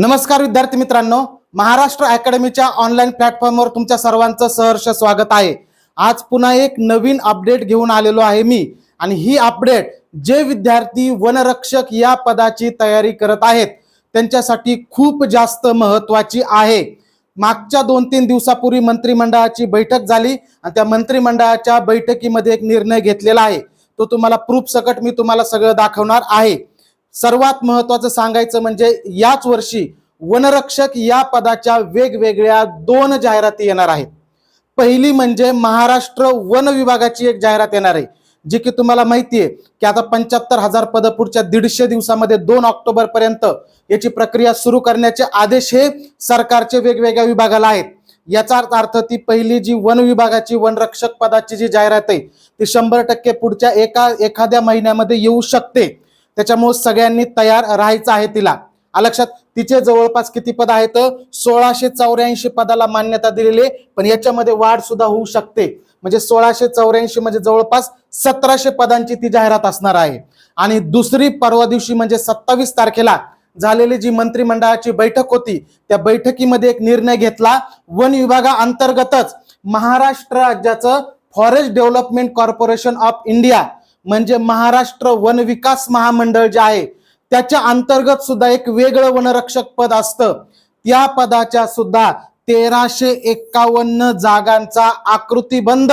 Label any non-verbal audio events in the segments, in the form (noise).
नमस्कार विद्यार्थी मित्रांनो महाराष्ट्र अकॅडमीच्या ऑनलाईन प्लॅटफॉर्मवर तुमच्या सर्वांचं सहर्ष स्वागत आहे. आज पुन्हा एक नवीन अपडेट घेऊन आलेलो आहे मी आणि ही अपडेट जे विद्यार्थी वनरक्षक या पदाची तयारी करत आहेत त्यांच्यासाठी खूप जास्त महत्वाची आहे. मागच्या दोन तीन दिवसापूर्वी मंत्रिमंडळाची बैठक झाली आणि त्या मंत्रिमंडळाच्या बैठकीमध्ये एक निर्णय घेतलेला आहे. तो तुम्हाला प्रूफ सकट मी तुम्हाला सगळं दाखवणार आहे. सर्वात महत्वाचं सांगायचं म्हणजे याच वर्षी वनरक्षक या पदाच्या वेगवेगळ्या दोन जाहिराती येणार आहेत. पहिली म्हणजे महाराष्ट्र वन विभागाची एक जाहिरात येणार आहे जी की तुम्हाला माहिती आहे की आता पंच्याहत्तर हजार पद पुढच्या दीडशे दिवसामध्ये दोन ऑक्टोबर पर्यंत याची प्रक्रिया सुरू करण्याचे आदेश हे सरकारचे वेगवेगळ्या विभागाला आहेत. याचा अर्थ ती पहिली जी वन विभागाची वनरक्षक पदाची जी जाहिरात आहे ती शंभर टक्के पुढच्या एका एखाद्या महिन्यामध्ये येऊ शकते. त्याच्यामुळे सगळ्यांनी तयार राहायचं आहे तिला. आ लक्षात तिचे जवळपास किती पद आहेत? सोळाशे चौऱ्याऐंशी पदाला मान्यता दिलेली आहे पण याच्यामध्ये वाढ सुद्धा होऊ शकते. म्हणजे सोळाशे चौऱ्याऐंशी म्हणजे जवळपास सतराशे पदांची ती जाहिरात असणार आहे. आणि दुसरी परवा दिवशी म्हणजे सत्तावीस तारखेला झालेली जी मंत्रिमंडळाची बैठक होती त्या बैठकीमध्ये एक निर्णय घेतला. वन विभागाअंतर्गतच महाराष्ट्र राज्याचं forest development corporation of India म्हणजे महाराष्ट्र वन विकास महामंडळ जे आहे त्याच्या अंतर्गत सुद्धा एक वेगळं वनरक्षक पद असतं. त्या पदाच्या सुद्धा तेराशे एक्कावन्न जागांचा आकृतीबंध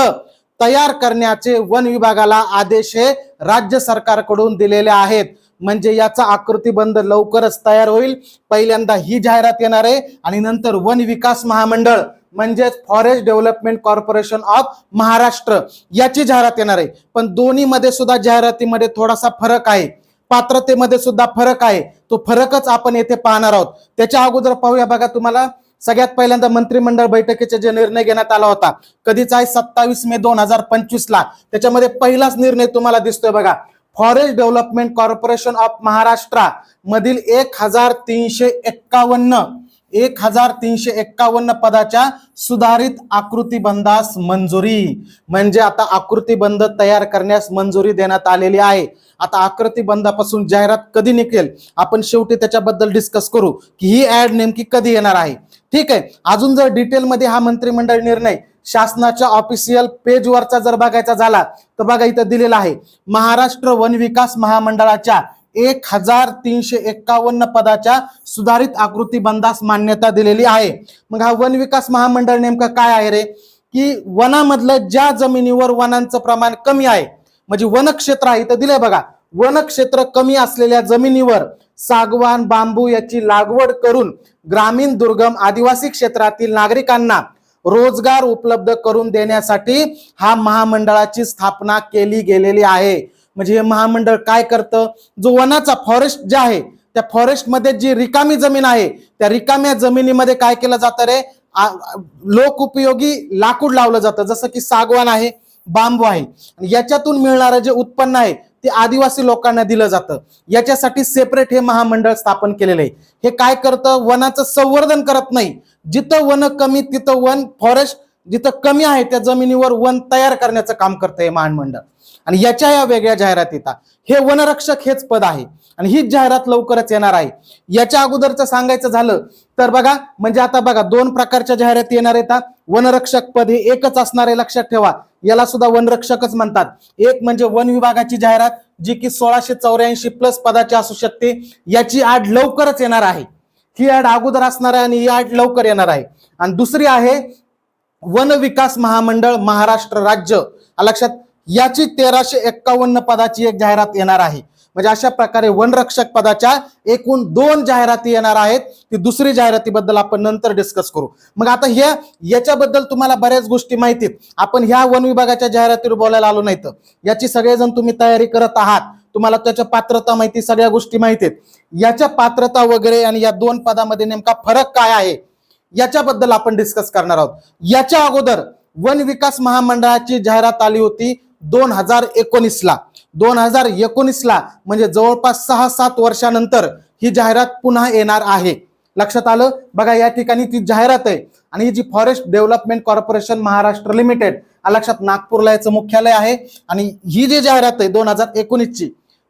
तयार करण्याचे वन विभागाला आदेश हे राज्य सरकारकडून दिलेले आहेत. म्हणजे याचा आकृतीबंध लवकरच तयार होईल. पहिल्यांदा ही जाहिरात येणार आहे आणि नंतर वन विकास महामंडळ म्हणजेच forest development corporation of Maharashtra याची जाहिरात येणार आहे. पण दोन्हीमध्ये सुद्धा जाहिरातीमध्ये थोडासा फरक आहे. पात्रतेमध्ये सुद्धा फरक आहे. तो फरकच आपण येथे पाहणार आहोत. त्याच्या अगोदर पाहूया बघा तुम्हाला. सगळ्यात पहिल्यांदा मंत्रिमंडळ बैठकीचा जे निर्णय घेण्यात आला होता कधीचा आहे सत्तावीस मे दोन हजार पंचवीस ला त्याच्यामध्ये पहिलाच निर्णय तुम्हाला दिसतोय बघा. Forest development corporation of Maharashtra मधील एक हजार तीनशे एक्कावन्न एक हजार तीनशे एक्कावन्न पदाच्या सुधारित आकृतीबंधास मंजुरी. म्हणजे आता आकृतीबंध तयार करण्यास मंजुरी देण्यात आलेली आहे. आता आकृतीबंधापासून जाहिरात कधी निघेल? आपण शेवटी त्याच्याबद्दल डिस्कस करू की ही ऍड नेमकी कधी येणार आहे. ठीक आहे. अजून जर डिटेलमध्ये हा मंत्रिमंडळ निर्णय शासनाच्या ऑफिशियल पेजवरचा जर बघायचा झाला तर बघा इथं दिलेला आहे. महाराष्ट्र वन विकास महामंडळाच्या एक हजार तीनशे एक्कावन्न पदाच्या सुधारित आकृती बंदास मान्यता दिलेली आहे. मग हा वन विकास महामंडळ नेमकं काय आहे रे? की वनामधलं ज्या जमिनीवर वनांचं प्रमाण कमी आहे म्हणजे वनक्षेत्र आहे इथं दिलंय बघा. वनक्षेत्र कमी असलेल्या जमिनीवर सागवान बांबू याची लागवड करून ग्रामीण दुर्गम आदिवासी क्षेत्रातील नागरिकांना रोजगार उपलब्ध करून देण्यासाठी हा महामंडळाची स्थापना केली गेलेली आहे. म्हणजे हे महामंडळ काय करतं? जो वनाचा फॉरेस्ट जे आहे त्या फॉरेस्टमध्ये जी रिकामी जमीन आहे त्या रिकाम्या जमिनीमध्ये काय केलं जातं रे? लोक उपयोगी लाकूड लावलं जातं. जसं की सागवान आहे बांबू आहे. आणि याच्यातून मिळणारं जे उत्पन्न आहे ते आदिवासी लोकांना दिलं जातं. याच्यासाठी सेपरेट हे महामंडळ स्थापन केलेलं आहे. हे काय करतं? वनाचं संवर्धन करत नाही. जिथं वन कमी तिथं वन फॉरेस्ट जिथं कमी आहे त्या जमिनीवर वन तयार करण्याचं काम करतं हे महामंडळ. आणि याच्या या वेगळ्या जाहिरात येतात. हे वनरक्षक हेच पद आहे. आणि हीच जाहिरात लवकरच येणार आहे. याच्या अगोदरचं सांगायचं झालं तर बघा म्हणजे आता बघा दोन प्रकारच्या जाहिराती येणार येतात वनरक्षक पद हे एकच असणार आहे लक्षात ठेवा. याला सुद्धा वनरक्षकच म्हणतात. एक म्हणजे वन विभागाची जाहिरात जी की सोळाशे चौऱ्याऐंशी प्लस पदाची असू शकते. याची आड लवकरच येणार आहे. ही आड अगोदर असणार आहे आणि ही आड लवकर येणार आहे. आणि दुसरी आहे वन विकास महामंडळ महाराष्ट्र राज्य. लक्षात याची तेराशे एक्कावन्न पदाची एक जाहिरात येणार आहे. म्हणजे अशा प्रकारे वनरक्षक पदाच्या एकूण दोन जाहिराती येणार आहेत. ती दुसरी जाहिरातीबद्दल आपण नंतर डिस्कस करू. मग आता ह्या याच्याबद्दल तुम्हाला बऱ्याच गोष्टी माहितीत आपण ह्या वन विभागाच्या जाहिरातीवर बोलायला आलो नाही तर. याची सगळेजण तुम्ही तयारी करत आहात. तुम्हाला त्याच्या पात्रता माहिती सगळ्या गोष्टी माहितीत याच्या पात्रता वगैरे आणि या दोन पदामध्ये नेमका फरक काय आहे याच्याबद्दल आपण डिस्कस करणार आहोत. याच्या अगोदर वन विकास महामंडळाची जाहिरात आली होती. दोन हजार एकोणीसला दोन हजार एकोणीसला म्हणजे जवळपास सहा सात वर्षानंतर ही जाहिरात पुन्हा येणार आहे. लक्षात आलं? बघा या ठिकाणी ती जाहिरात आहे. आणि ही जी forest development corporation Maharashtra limited लक्षात नागपूरला याचं मुख्यालय आहे. आणि ही जी जाहिरात आहे दोन हजार एकोणीसची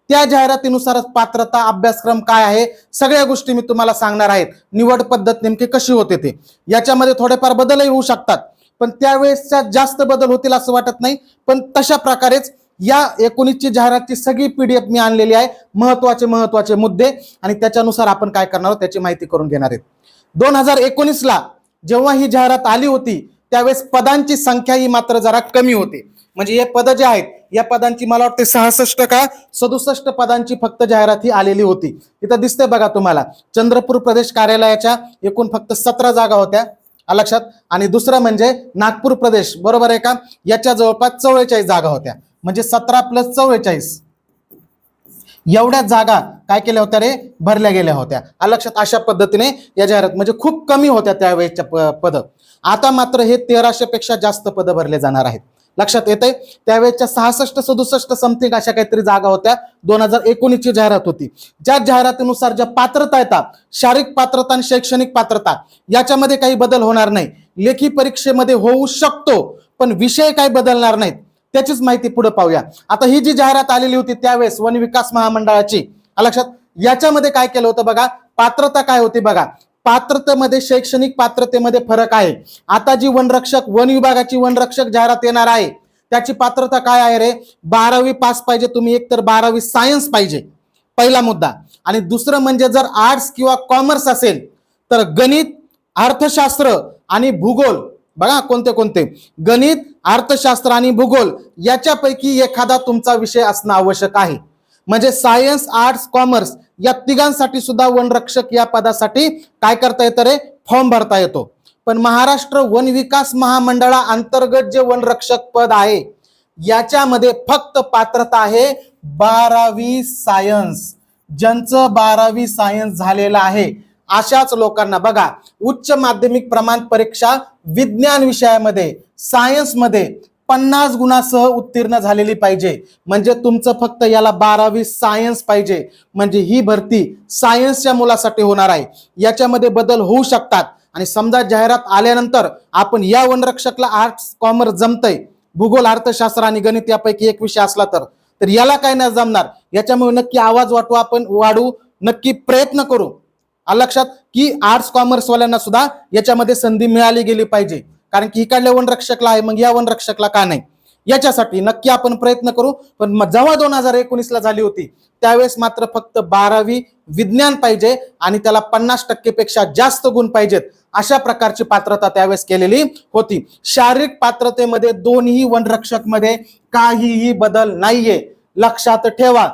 त्या जाहिरातीनुसारच पात्रता अभ्यासक्रम काय आहे? सगळ्या गोष्टी मी तुम्हाला सांगणार आहेत. निवड पद्धत नेमकी कशी होते ते? याच्यामध्ये थोडेफार बदलही होऊ शकतात. पण त्यावेळेसच्या जास्त बदल होतील असं वाटत नाही. पण तशा प्रकारेच या एकोणीसची जाहिरातची सगळी पीडीएफ मी आणलेली आहे. महत्त्वाचे महत्त्वाचे मुद्दे आणि त्याच्यानुसार आपण काय करणार आहोत त्याची माहिती करून घेणार आहेत. दोन हजार एकोणीसला जेव्हा ही जाहिरात आली होती त्यावेळेस पदांची संख्या ही मात्र जरा कमी होती. म्हणजे हे पद जे आहेत या पदांची मला वाटते सहासष्ट का सदुसष्ट पदांची फक्त जाहिरात ही आलेली होती. इथं दिसते बघा तुम्हाला चंद्रपूर प्रदेश कार्यालयाच्या एकूण फक्त सतरा जागा होत्या. लक्षात. आणि दुसरं म्हणजे नागपूर प्रदेश बरोबर आहे का? याच्या जवळपास चव्वेचाळीस जागा होत्या. म्हणजे सतरा प्लस चव्वेचाळीस. एवढ्या जागा काय केल्या होत्या रे? भरल्या गेल्या होत्या. लक्षात अशा पद्धतीने या जाहिरात म्हणजे खूप कमी होत्या त्यावेळेच्या प- पद. आता मात्र हे तेराशे पेक्षा जास्त पद भरले जाणार आहेत. लक्षात येते त्यावेळेच्या सहासष्ट सदुसष्ट समथिंग अशा काहीतरी जागा होत्या. दोन हजार एकोणीसची जाहिरात होती. ज्या जाहिरातीनुसार ज्या पात्रता येतात शारीरिक पात्रता आणि शैक्षणिक पात्रता याच्यामध्ये काही बदल होणार नाही. लेखी परीक्षेमध्ये होऊ शकतो पण विषय काही बदलणार नाहीत. त्याचीच माहिती पुढे पाहूया. आता ही जी जाहिरात आलेली होती त्यावेळेस वन विकास महामंडळाची लक्षात? याच्यामध्ये काय केलं होतं बघा? पात्रता काय होती बघा? पात्रतेमध्ये शैक्षणिक पात्रतेमध्ये फरक आहे. आता जी वनरक्षक वन विभागाची वनरक्षक जाहिरात येणार आहे त्याची पात्रता काय आहे रे? बारावी पास पाहिजे तुम्ही एक तर बारावी सायन्स पाहिजे पहिला मुद्दा. आणि दुसरं म्हणजे जर आर्ट्स किंवा कॉमर्स असेल तर गणित अर्थशास्त्र आणि भूगोल बघा कोणते कोणते. गणित अर्थशास्त्र आणि भूगोल याच्यापैकी एखादा तुमचा विषय असणं आवश्यक आहे. म्हणजे सायन्स आर्ट्स कॉमर्स या तिघांसाठी सुद्धा वनरक्षक या पदासाठी काय करता येतं रे? फॉर्म भरता येतो. पण महाराष्ट्र वन विकास महामंडळा अंतर्गत जे वनरक्षक पद आहे याच्यामध्ये फक्त पात्रता आहे बारावी सायन्स. ज्यांचं बारावी सायन्स झालेलं आहे अशाच लोकांना बघा उच्च माध्यमिक प्रमाण परीक्षा विज्ञान विषयामध्ये सायन्समध्ये पन्नास गुणासह उत्तीर्ण झालेली पाहिजे. म्हणजे तुमचं फक्त याला बारावी सायन्स पाहिजे. म्हणजे ही भरती सायन्सच्या मुलासाठी होणार आहे. याच्यामध्ये बदल होऊ शकतात. आणि समजा जाहिरात आल्यानंतर आपण या वनरक्षकला आर्ट्स कॉमर्स जमतंय. भूगोल अर्थशास्त्र आणि गणित यापैकी एक विषय असला तर. तर याला काय नाही जमणार. याच्यामुळे नक्की आवाज वाटू आपण वाढू. नक्की प्रयत्न करू. लक्षात? की आर्ट्स कॉमर्सवाल्यांना सुद्धा याच्यामध्ये संधी मिळाली गेली पाहिजे. कारण की इकडल्या वनरक्षकला आहे मग या वनरक्षकला का नाही? याच्यासाठी नक्की आपण प्रयत्न करू. पण जेव्हा दोन हजार एकोणीसला झाली होती त्यावेळेस मात्र फक्त बारावी विज्ञान पाहिजे आणि त्याला पन्नास टक्केपेक्षा जास्त गुण पाहिजेत अशा प्रकारची पात्रता त्यावेळेस केलेली होती. शारीरिक पात्रतेमध्ये दोन्ही वनरक्षकमध्ये काहीही बदल नाहीये. लक्षात ठेवा.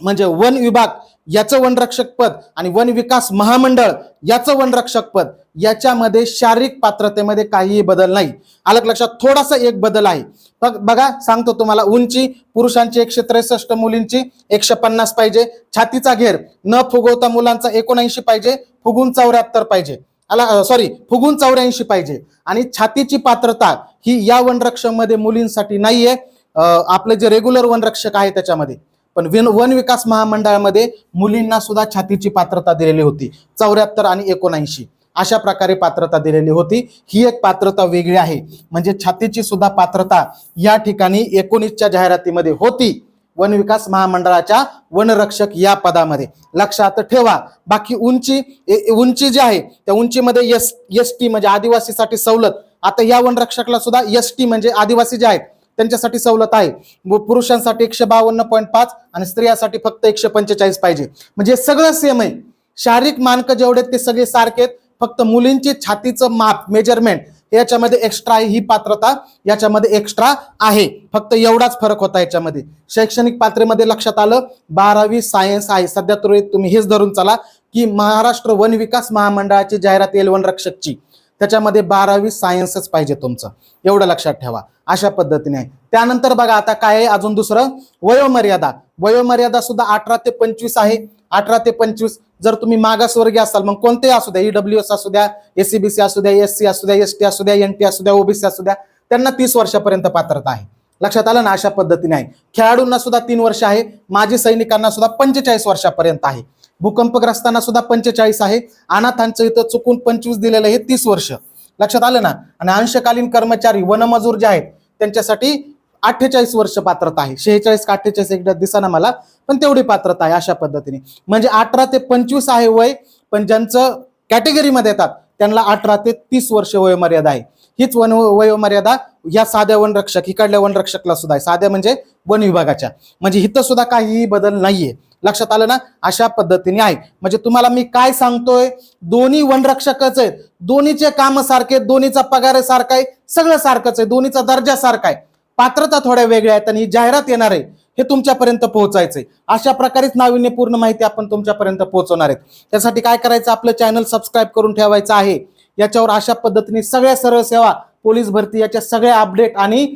म्हणजे वन विभाग याचं वनरक्षक पद आणि वन विकास महामंडळ याचं वनरक्षक पद याच्यामध्ये शारीरिक पात्रतेमध्ये काहीही बदल नाही. आलं लक्षात थोडासा एक बदल आहे. बघ बघा सांगतो तुम्हाला उंची पुरुषांची एकशे त्रेसष्ट मुलींची एकशे पन्नास पाहिजे. छातीचा घेर न फुगवता मुलांचा एकोणऐंशी पाहिजे फुगून चौऱ्याहत्तर पाहिजे. आला सॉरी फुगून चौऱ्याऐंशी पाहिजे. आणि छातीची पात्रता ही या वनरक्षकमध्ये मुलींसाठी नाहीये. आपले जे रेग्युलर वनरक्षक आहे त्याच्यामध्ये. पण वन वन विकास महामंडळामध्ये मुलींना सुद्धा छातीची पात्रता दिलेली होती. चौऱ्याहत्तर आणि एकोणऐंशी अशा प्रकारे पात्रता दिलेली होती. ही एक पात्रता वेगळी आहे. म्हणजे छातीची सुद्धा पात्रता या ठिकाणी एकोणीसच्या जाहिरातीमध्ये होती. वन विकास महामंडळाच्या वनरक्षक या पदामध्ये. लक्षात ठेवा बाकी उंची ए- उंची जी आहे त्या उंचीमध्ये एस एस टी म्हणजे आदिवासीसाठी सवलत. आता या वनरक्षकला सुद्धा एस टी म्हणजे आदिवासी जे आहेत त्यांच्यासाठी सवलत आहे. पुरुषांसाठी एकशे बावन्न पॉईंट पाच आणि स्त्रियांसाठी फक्त एकशे पंचेचाळीस पाहिजे. म्हणजे सगळं सेम आहे. शारीरिक मानक जेवढे ते सगळे सारखे आहेत. फक्त मुलींची छातीचं माप मेजरमेंट याच्यामध्ये एक्स्ट्रा आहे ही पात्रता याच्यामध्ये एक्स्ट्रा आहे. फक्त एवढाच फरक होता याच्यामध्ये. शैक्षणिक पात्रेमध्ये लक्षात आलं बारावी सायन्स आहे. सध्या तुम्ही हेच धरून चला की महाराष्ट्र वन विकास महामंडळाची जाहिरात एल वन रक्षकची त्याच्यामध्ये बारावी सायन्सच पाहिजे तुमचं. एवढं लक्षात ठेवा. अशा पद्धतीने. आहे त्यानंतर बघा आता काय आहे अजून दुसरं? वयोमर्यादा. वयोमर्यादा सुद्धा अठरा ते पंचवीस आहे. अठरा ते पंचवीस जर तुम्ही मागासवर्गीय असाल मग कोणतेही असू द्या. ईडब्ल्यू एस असू द्या एससीबीसी असू द्या एस सी असू द्या एस टी असू द्या एन टी असू द्या ओबीसी असू द्या त्यांना तीस वर्षापर्यंत पात्रता आहे. लक्षात आलं ना? अशा पद्धतीने आहे. खेळाडूंना सुद्धा तीन वर्ष आहे. माजी सैनिकांना सुद्धा पंचेचाळीस वर्षापर्यंत आहे. भूकंपग्रस्तांना सुद्धा पंचेचाळीस आहे. अनाथांचं इथं चुकून पंचवीस दिलेलं आहे तीस वर्ष. लक्षात आलं ना? आणि अंशकालीन कर्मचारी वनमजूर जे आहेत त्यांच्यासाठी अठ्ठेचाळीस वर्ष पात्रता आहे. शेहेचाळीस का अठ्ठेचाळीस एकदा दिसाना मला पण तेवढी पात्रता आहे अशा पद्धतीने. म्हणजे अठरा ते पंचवीस आहे वय पण ज्यांचं कॅटेगरीमध्ये येतात त्यांना अठरा ते तीस वर्ष वयोमर्यादा आहे. हीच वन वयोमर्यादा या साध्या वनरक्षक इकडल्या वनरक्षकला सुद्धा आहे. साध्या म्हणजे वन विभागाच्या. म्हणजे इथं सुद्धा काहीही बदल नाहीये. लक्षात आलं ना? अशा पद्धतीने आहे. म्हणजे तुम्हाला मी काय सांगतोय? दोन्ही वनरक्षकच आहेत. दोन्हीचे काम सारखे दोन्हीचा पगार सारखा आहे. सगळं सारखंच आहे. दोन्हीचा दर्जा सारखा आहे. पात्रता थोड्या वेगळ्या आहेत आणि ही जाहिरात येणार आहे. हे तुमच्यापर्यंत पोहोचायचंय. अशा प्रकारेच नाविन्यपूर्ण माहिती आपण तुमच्यापर्यंत पोहोचवणार आहेत. त्यासाठी काय करायचं? आपलं चॅनल सबस्क्राईब करून ठेवायचं आहे. याच्यावर अशा पद्धतीने सगळ्या सर्व सेवा पोलीस भरती याच्या सगळ्या अपडेट आणि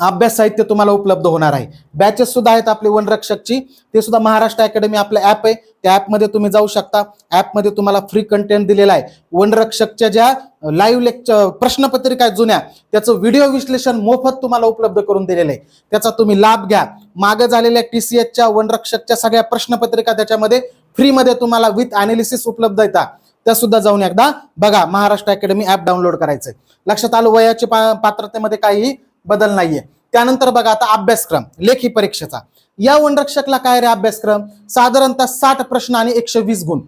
अभ्यास साहित्य तुम्हाला उपलब्ध होणार आहे. बॅचेस सुद्धा आहेत आपले वनरक्षकची. ते सुद्धा महाराष्ट्र अकॅडमी आपलं ॲप आहे. त्या ॲपमध्ये तुम्ही जाऊ शकता. ॲपमध्ये तुम्हाला फ्री कंटेंट दिलेला आहे. वनरक्षकच्या ज्या लाईव्ह लेक्चर प्रश्नपत्रिका आहेत जुन्या त्याचं व्हिडिओ विश्लेषण मोफत तुम्हाला उपलब्ध करून दिलेलं आहे. त्याचा तुम्ही लाभ घ्या. मागे झालेल्या टी सी एचच्या वनरक्षकच्या सगळ्या प्रश्नपत्रिका त्याच्यामध्ये फ्रीमध्ये तुम्हाला विथ अनालिसिस उपलब्ध येतात त्या सुद्धा जाऊन एकदा बघा. महाराष्ट्र अकॅडमी ॲप डाउनलोड करायचं लक्षात आलं? वयाच्या पा- पात्रतेमध्ये काहीही बदल नाहीये. त्यानंतर बघा आता अभ्यासक्रम लेखी परीक्षेचा. या वनरक्षकला काय रे अभ्यासक्रम? साधारणतः साठ प्रश्न आणि एकशे वीस गुण.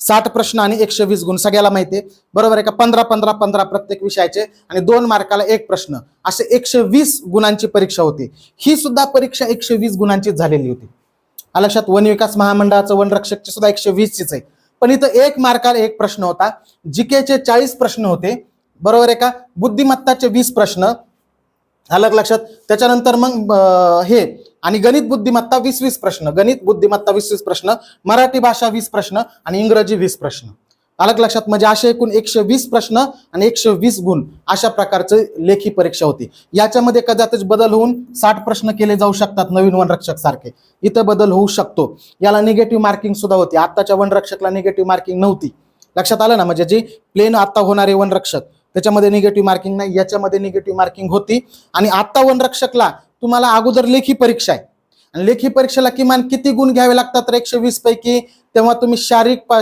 साठ प्रश्न आणि एकशे वीस गुण सगळ्याला माहिती आहे. बरोबर आहे का? पंधरा पंधरा पंधरा प्रत्येक विषयाचे आणि दोन मार्काला एक प्रश्न. असे एकशे वीस गुणांची परीक्षा होती. ही सुद्धा परीक्षा एकशे वीस गुणांचीच झालेली होती. लक्षात वन विकास महामंडळाचं वनरक्षकची सुद्धा एकशे वीसचीच आहे. पण इथं एक मार्काला एक प्रश्न होता. जीकेचे चाळीस प्रश्न होते. बरोबर आहे का? बुद्धिमत्ताचे वीस प्रश्न. झालं लक्षात? त्याच्यानंतर मग हे आणि गणित बुद्धिमत्ता वीस वीस प्रश्न. गणित बुद्धिमत्ता वीस वीस प्रश्न मराठी भाषा वीस प्रश्न आणि इंग्रजी वीस प्रश्न. अलग लक्षात? म्हणजे असे एकूण एकशे वीस प्रश्न आणि एकशे वीस गुण अशा प्रकारचे लेखी परीक्षा होती. याच्यामध्ये कदाचित बदल होऊन साठ प्रश्न केले जाऊ शकतात नवीन वनरक्षक सारखे. इथं बदल होऊ शकतो. याला निगेटिव्ह मार्किंग सुद्धा होती. आत्ताच्या वनरक्षकला निगेटिव्ह मार्किंग नव्हती. लक्षात आलं ना? म्हणजे जी प्लेन आता होणारे वनरक्षक त्याच्यामध्ये निगेटिव्ह मार्किंग नाही याच्यामध्ये निगेटिव्ह मार्किंग होती. आणि आत्ता वनरक्षकला तुम्हाला अगोदर लेखी परीक्षा आहे. आणि लेखी परीक्षेला किमान किती गुण घ्यावे लागतात तर एकशे वीस पैकी तेव्हा तुम्ही शारीरिक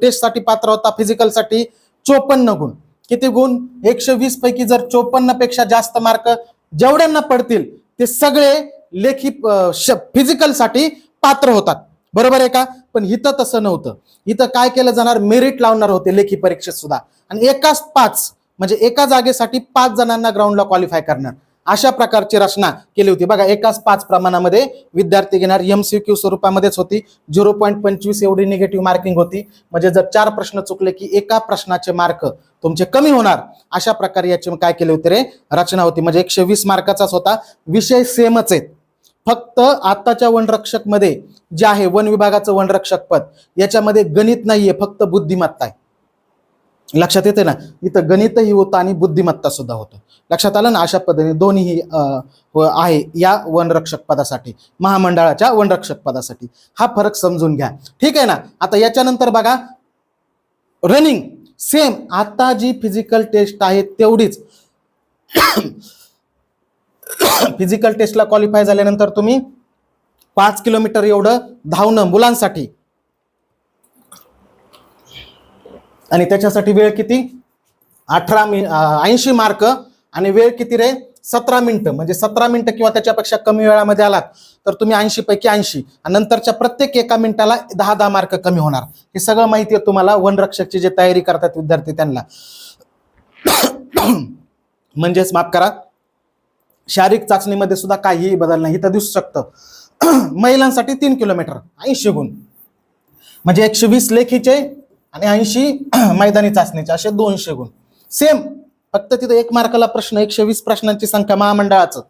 टेस्टसाठी पात्र होता फिजिकलसाठी चोपन्न गुण. किती गुण? एकशे वीस पैकी जर चोपन्नपेक्षा जास्त मार्क जेवढ्यांना पडतील ते सगळे लेखी फिजिकलसाठी पात्र होतात. बरोबर आहे का? पण इथं तसं नव्हतं. इथं काय केलं जाणार? मेरिट लावणार होते लेखी परीक्षेत सुद्धा. आणि एकाच पाच म्हणजे एका जागेसाठी पाच जणांना ग्राउंडला क्वालिफाय करणार. अशा प्रकारची रचना केली होती. बघा एकाच पाच प्रमाणामध्ये विद्यार्थी घेणार. एमसीक्यू स्वरूपामध्येच होती. झिरो पॉईंट पंचवीस एवढी निगेटिव्ह मार्किंग होती. म्हणजे जर चार प्रश्न चुकले की एका प्रश्नाचे मार्क तुमचे कमी होणार अशा प्रकारे याची काय केली होती रे? रचना होती. म्हणजे एकशे वीस मार्काचाच होता. विषय सेमच आहेत. फक्त आताच्या वनरक्षकमध्ये जे आहे वन विभागाचं वनरक्षक पद याच्यामध्ये गणित नाहीये फक्त बुद्धिमत्ता आहे. लक्षात येते ना? इथं गणितही होतं आणि बुद्धिमत्ता सुद्धा होतं. लक्षात आलं ना? अशा पद्धतीने दोन्हीही हो, आहे या वनरक्षक पदासाठी महामंडळाच्या वनरक्षक पदासाठी. हा फरक समजून घ्या. ठीक आहे ना? आता याच्यानंतर बघा रनिंग सेम आता जी फिजिकल टेस्ट आहे तेवढीच. फिजिकल टेस्टला क्वालिफाय झाल्यानंतर तुम्ही पाच किलोमीटर एवढं धावणं मुलांसाठी. आणि त्याच्यासाठी वेळ किती? अठरा मि ऐंशी मार्क. आणि वेळ किती रे? सतरा मिनिटं. म्हणजे सतरा मिनिटं किंवा त्याच्यापेक्षा कमी वेळामध्ये आलात तर तुम्ही ऐंशी पैकी ऐंशी. आणि नंतरच्या प्रत्येक एका मिनिटाला दहा दहा मार्क कमी होणार. हे सगळं माहिती आहे तुम्हाला. वनरक्षकची जे तयारी करतात विद्यार्थी त्यांना. (coughs) म्हणजेच माफ करा. शारीरिक चाचणीमध्ये सुद्धा काहीही बदल नाही. तर दिसू शकतं. (coughs) महिलांसाठी तीन किलोमीटर. ऐंशी गुण. म्हणजे एकशे वीस लेखीचे आणि ऐंशी (clears throat) मैदानी चाचणीचे असे दोनशे गुण. सेम फक्त तिथं एक मार्काला प्रश्न एकशे वीस प्रश्नांची संख्या महामंडळाचं.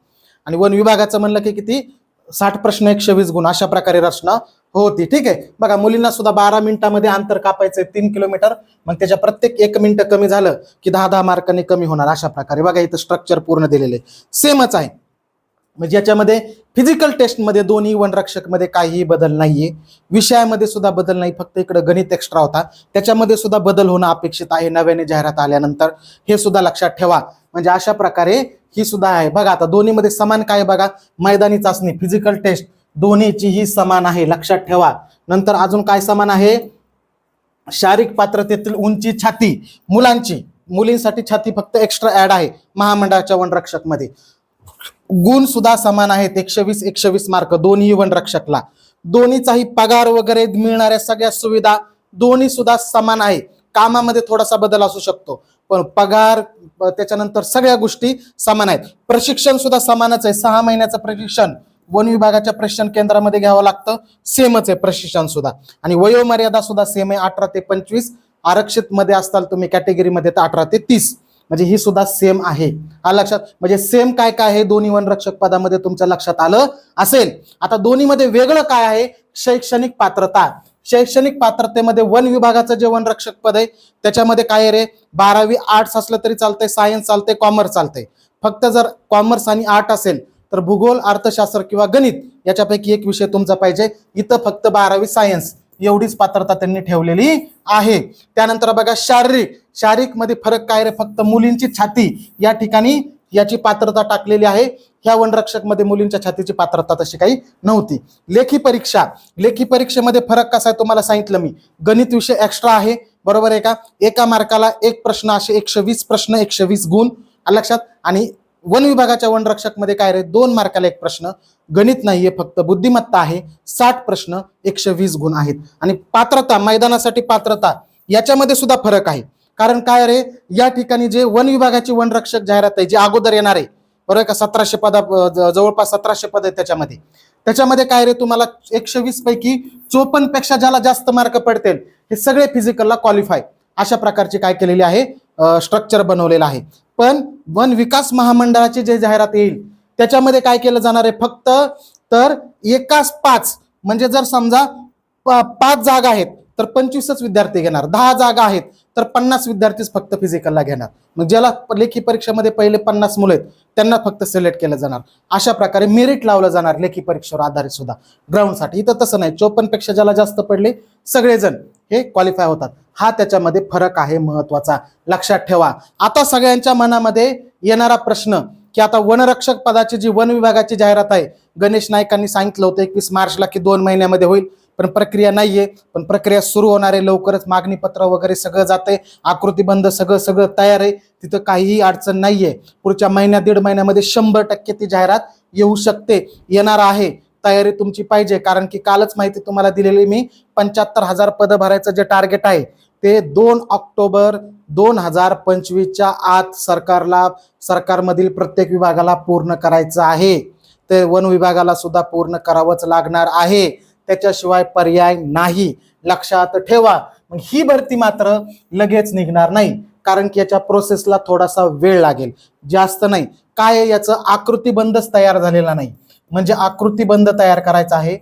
आणि वन विभागाचं म्हणलं की किती? साठ प्रश्न एकशे वीस गुण अशा प्रकारे रचना होती. ठीक आहे? बघा मुलींना सुद्धा बारा मिनिटामध्ये अंतर कापायचंय तीन किलोमीटर. मग त्याच्या प्रत्येक एक मिनिटं कमी झालं की दहा दहा मार्कांनी कमी होणार अशा प्रकारे. बघा इथं स्ट्रक्चर पूर्ण दिलेले सेमच आहे. म्हणजे याच्यामध्ये फिजिकल टेस्टमध्ये दोन्ही वनरक्षकमध्ये काहीही बदल नाहीये. विषयामध्ये सुद्धा बदल नाही फक्त इकडं गणित एक्स्ट्रा होता. त्याच्यामध्ये सुद्धा बदल होणं अपेक्षित आहे नव्याने जाहिरात आल्यानंतर. हे सुद्धा लक्षात ठेवा. म्हणजे अशा प्रकारे ही सुद्धा आहे. बघा आता दोन्हीमध्ये समान काय आहे बघा? मैदानी चाचणी फिजिकल टेस्ट दोन्हीची ही समान आहे लक्षात ठेवा. नंतर अजून काय समान आहे? शारीरिक पात्रतेतील उंची छाती. मुलांची. मुलींसाठी छाती फक्त एक्स्ट्रा ऍड आहे महामंडळाच्या वनरक्षकमध्ये. गुण सुद्धा समान आहेत. एकशे वीस एकशे वीस मार्क. दोन्ही वनरक्षकला दोन्हीचाही पगार वगैरे मिळणाऱ्या सगळ्या सुविधा दोन्ही सुद्धा समान आहे. कामामध्ये थोडासा बदल असू शकतो. पण पगार त्याच्यानंतर सगळ्या गोष्टी समान आहेत. प्रशिक्षण सुद्धा समानच आहे. सहा महिन्याचं प्रशिक्षण वन विभागाच्या प्रशिक्षण केंद्रामध्ये घ्यावं लागतं. सेमच आहे प्रशिक्षण सुद्धा. आणि वयोमर्यादा सुद्धा सेम आहे. अठरा ते पंचवीस. आरक्षित मध्ये असताल तुम्ही कॅटेगरीमध्ये तर अठरा ते तीस. म्हणजे ही सुद्धा सेम आहे. हा लक्षात म्हणजे सेम काय काय आहे? दोन्ही वनरक्षक पदामध्ये तुमच्या लक्षात आलं असेल. आता दोन्हीमध्ये वेगळं काय आहे? शैक्षणिक पात्रता. शैक्षणिक पात्रतेमध्ये वन विभागाचं जे वनरक्षक पद आहे त्याच्यामध्ये काय आहे रे? बारावी आर्ट्स असलं तरी चालतंय सायन्स चालतंय कॉमर्स चालतंय. फक्त जर कॉमर्स आणि आर्ट असेल तर भूगोल अर्थशास्त्र किंवा गणित याच्यापैकी एक विषय तुमचा पाहिजे. इथं फक्त बारावी सायन्स एवढीच पात्रता त्यांनी ठेवलेली आहे. त्यानंतर बघा शारीरिक. शारीरिकमध्ये फरक काय रे? फक्त मुलींची छाती या ठिकाणी याची पात्रता टाकलेली आहे. ह्या वनरक्षकमध्ये मुलींच्या छातीची पात्रता तशी काही नव्हती. लेखी परीक्षा लेखी परीक्षेमध्ये फरक कसा आहे तुम्हाला सांगितलं मी. गणित विषय एक्स्ट्रा आहे. बरोबर आहे का? एका मार्काला एक प्रश्न असे एकशे वीस प्रश्न एकशे वीस गुण. लक्षात? आणि वन विभागाच्या वनरक्षकमध्ये काय रे? दोन मार्काला एक प्रश्न. गणित नाहीये फक्त बुद्धिमत्ता आहे. साठ प्रश्न एकशे वीस गुण आहेत. आणि पात्रता मैदानासाठी पात्रता याच्यामध्ये सुद्धा फरक आहे. कारण काय रे? या ठिकाणी जे वन विभागाची वनरक्षक जाहिरात आहे जी अगोदर येणार आहे बरोबर का? सतराशे पदा जवळपास सतराशे पद आहेत त्याच्यामध्ये. त्याच्यामध्ये काय रे तुम्हाला? एकशे वीस पैकी चोपन्नपेक्षा ज्याला जास्त मार्क पडतील हे सगळे फिजिकलला क्वालिफाय अशा प्रकारची काय केलेली आहे? स्ट्रक्चर बनवलेलं आहे. पण वन विकास महामंडळाची जे जाहिरात येईल त्याच्यामध्ये काय केलं जाणार आहे? फक्त तर एकाच पाच म्हणजे जर समजा पाच जागा आहेत तर पंचवीसच विद्यार्थी घेणार. दहा जागा आहेत तर पन्नास विद्यार्थीच फक्त फिजिकलला घेणार. मग ज्याला लेखी परीक्षेमध्ये पहिले पन्नास मुलं आहेत त्यांना फक्त सिलेक्ट केलं जाणार. अशा प्रकारे मेरिट लावलं जाणार लेखी परीक्षेवर आधारित सुद्धा. ग्राउंडसाठी इथं तसं नाही. चोपन्नपेक्षा ज्याला जास्त पडले सगळेजण हे क्वालिफाय होतात. हा त्याच्यामध्ये फरक आहे महत्त्वाचा. लक्षात ठेवा. आता सगळ्यांच्या मनामध्ये येणारा प्रश्न की आता वनरक्षक पदाची जी वन विभागाची जाहिरात आहे गणेश नाईकांनी सांगितलं होतं एकवीस मार्चला की दोन महिन्यामध्ये होईल. पण प्रक्रिया नाहीये. पण प्रक्रिया सुरू होणार आहे लवकरच मागणी पत्र वगैरे सगळं जाते आकृतीबंध सगळं सगळं तयार आहे. तिथं काहीही अडचण नाहीये. पुढच्या महिन्यात दीड महिन्यामध्ये शंभर टक्के ती जाहिरात येऊ शकते. येणार आहे. तयारी तुमची पाहिजे. कारण की कालच माहिती तुम्हाला दिलेली मी. पंच्याहत्तर हजार पदं भरायचं जे टार्गेट आहे ते दोन ऑक्टोबर दोन हजार पंचवीसच्या आत सरकारला सरकारमधील प्रत्येक विभागाला पूर्ण करायचं आहे. ते वन विभागाला सुद्धा पूर्ण करावंच लागणार आहे. त्याच्याशिवाय पर्याय नाही. लक्षात ठेवा. मग ही भरती मात्र लगेच निघणार नाही. कारण की याच्या प्रोसेसला थोडासा वेळ लागेल. जास्त नाही. काय याचं? आकृतीबंधच तयार झालेला नाही. म्हणजे आकृतीबंध तयार करायचा आहे.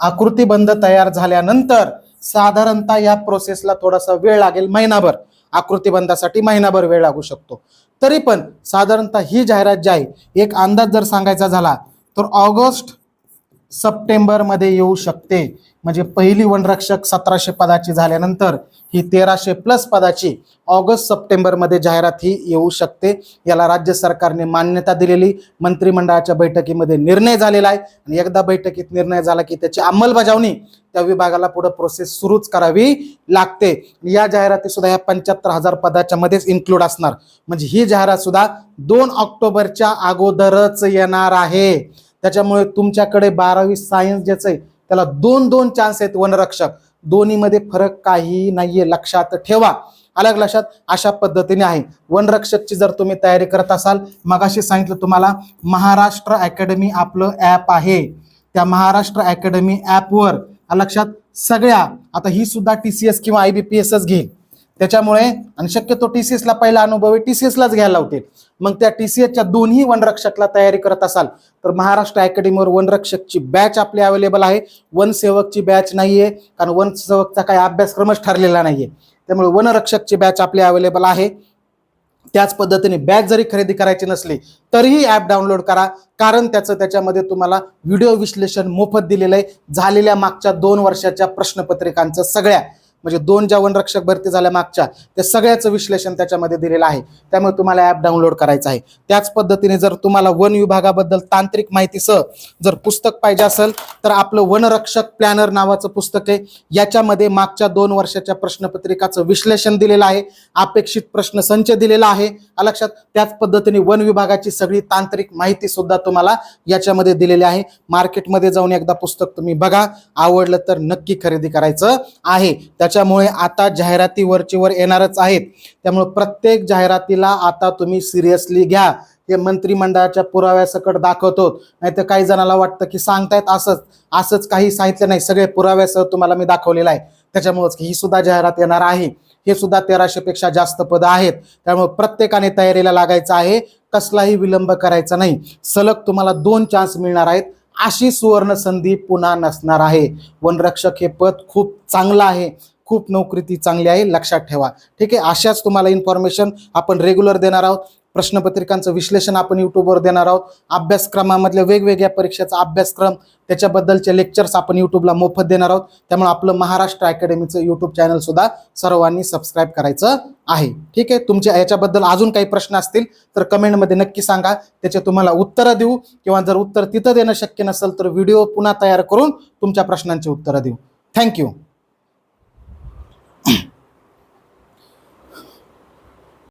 आकृतीबंध तयार झाल्यानंतर साधारणतः या प्रोसेसला थोडासा वेळ लागेल महिनाभर. आकृतीबंधासाठी महिनाभर वेळ लागू शकतो. तरी पण साधारणतः ही जाहिरात जी आहे एक अंदाज जर सांगायचा झाला तर ऑगस्ट सप्टेंबरमध्ये येऊ शकते. म्हणजे पहिली वनरक्षक सतराशे पदाची झाल्यानंतर ही तेराशे प्लस पदाची ऑगस्ट सप्टेंबरमध्ये जाहिरात ही येऊ शकते. याला राज्य सरकारने मान्यता दिलेली. मंत्रिमंडळाच्या बैठकीमध्ये निर्णय झालेला आहे. आणि एकदा बैठकीत निर्णय झाला की त्याची अंमलबजावणी त्या विभागाला पुढे प्रोसेस सुरूच करावी लागते. या जाहिराती सुद्धा या पंच्याहत्तर हजार पदाच्या मध्येच इन्क्लूड असणार. म्हणजे ही जाहिरात सुद्धा दोन ऑक्टोबरच्या अगोदरच येणार आहे. त्याच्यामुळे तुमच्याकडे बारावी सायन्स ज्याचं आहे त्याला दोन दोन चान्स आहेत वनरक्षक. दोन्हीमध्ये फरक काही नाहीये लक्षात ठेवा. अलग लक्षात? अशा पद्धतीने आहे. वनरक्षकची जर तुम्ही तयारी करत असाल मगाशी सांगितलं तुम्हाला महाराष्ट्र अकॅडमी आपलं ॲप आहे. त्या महाराष्ट्र अकॅडमी ॲपवर लक्षात? सगळ्या आता ही सुद्धा टी सी एस किंवा आय बी पी एसच घेईल. त्याच्यामुळे आणि शक्यतो टी सी एसला पहिला अनुभव आहे टी सी एसलाच घ्यायला लावतील. मग त्या टी सी एसच्या दोन्ही वनरक्षकला तयारी करत असाल तर महाराष्ट्र अकॅडमीवर वनरक्षकची बॅच आपली अवेलेबल आहे. वनसेवकची बॅच नाही आहे कारण वनसेवकचा काही अभ्यासक्रमच ठरलेला नाही आहे त्यामुळे वनरक्षकची बॅच आपली अवेलेबल आहे. त्याच पद्धतीने बॅच जरी खरेदी करायची नसली तरीही ॲप डाउनलोड करा. कारण त्याचं त्याच्यामध्ये तुम्हाला व्हिडिओ विश्लेषण मोफत दिलेलं आहे. झालेल्या मागच्या दोन वर्षाच्या प्रश्नपत्रिकांचं सगळ्या. म्हणजे दोन ज्या वनरक्षक भरती झाल्या मागच्या त्या सगळ्याचं विश्लेषण त्याच्यामध्ये दिलेलं आहे. त्यामुळे तुम्हाला ॲप डाउनलोड करायचं आहे. त्याच पद्धतीने जर तुम्हाला वन विभागाबद्दल तांत्रिक माहितीसह जर पुस्तक पाहिजे असेल तर आपलं वनरक्षक प्लॅनर नावाचं पुस्तक आहे. याच्यामध्ये मागच्या दोन वर्षाच्या प्रश्नपत्रिकाचं विश्लेषण दिलेलं आहे. अपेक्षित प्रश्नसंच दिलेला आहे. लक्षात त्याच पद्धतीने वन विभागाची सगळी तांत्रिक माहिती सुद्धा तुम्हाला याच्यामध्ये दिलेली आहे. मार्केटमध्ये जाऊन एकदा पुस्तक तुम्ही बघा. आवडलं तर नक्की खरेदी करायचं आहे. त्या त्याच्यामुळे आता जाहिराती वरचीवर येणारच आहेत. त्यामुळे प्रत्येक जाहिरातीला आता तुम्ही सिरियसली घ्या. हे मंत्रिमंडळाच्या पुराव्यासकट दाखवतो नाही तर काही जणाला वाटतं की सांगतायत असंच. असंच काही सांगितलं नाही. सगळे पुराव्यासह तुम्हाला मी दाखवलेलं आहे. त्याच्यामुळेच ही सुद्धा जाहिरात येणार आहे. हे सुद्धा तेराशेपेक्षा जास्त पदं आहेत. त्यामुळे प्रत्येकाने तयारीला लागायचं आहे. कसलाही विलंब करायचा नाही. सलग तुम्हाला दोन चान्स मिळणार आहेत. अशी सुवर्ण संधी पुन्हा नसणार आहे. वनरक्षक हे पद खूप चांगलं आहे. खूप नोकरी ती चांगली आहे लक्षात ठेवा. ठीक आहे? अशाच तुम्हाला इन्फॉर्मेशन आपण रेग्युलर देणार आहोत. प्रश्नपत्रिकांचं विश्लेषण आपण यूट्यूबवर देणार आहोत. अभ्यासक्रमामधल्या वेगवेगळ्या परीक्षेचा अभ्यासक्रम त्याच्याबद्दलचे लेक्चर्स आपण यूट्यूबला मोफत देणार आहोत. त्यामुळे आपलं महाराष्ट्र अकॅडमीचं यूट्यूब चॅनलसुद्धा सर्वांनी सबस्क्राईब करायचं आहे. ठीक आहे? तुमच्या याच्याबद्दल अजून काही प्रश्न असतील तर कमेंटमध्ये नक्की सांगा. त्याचे तुम्हाला उत्तरं देऊ. किंवा जर उत्तर तिथं देणं शक्य नसेल तर व्हिडिओ पुन्हा तयार करून तुमच्या प्रश्नांची उत्तरं देऊ. थँक्यू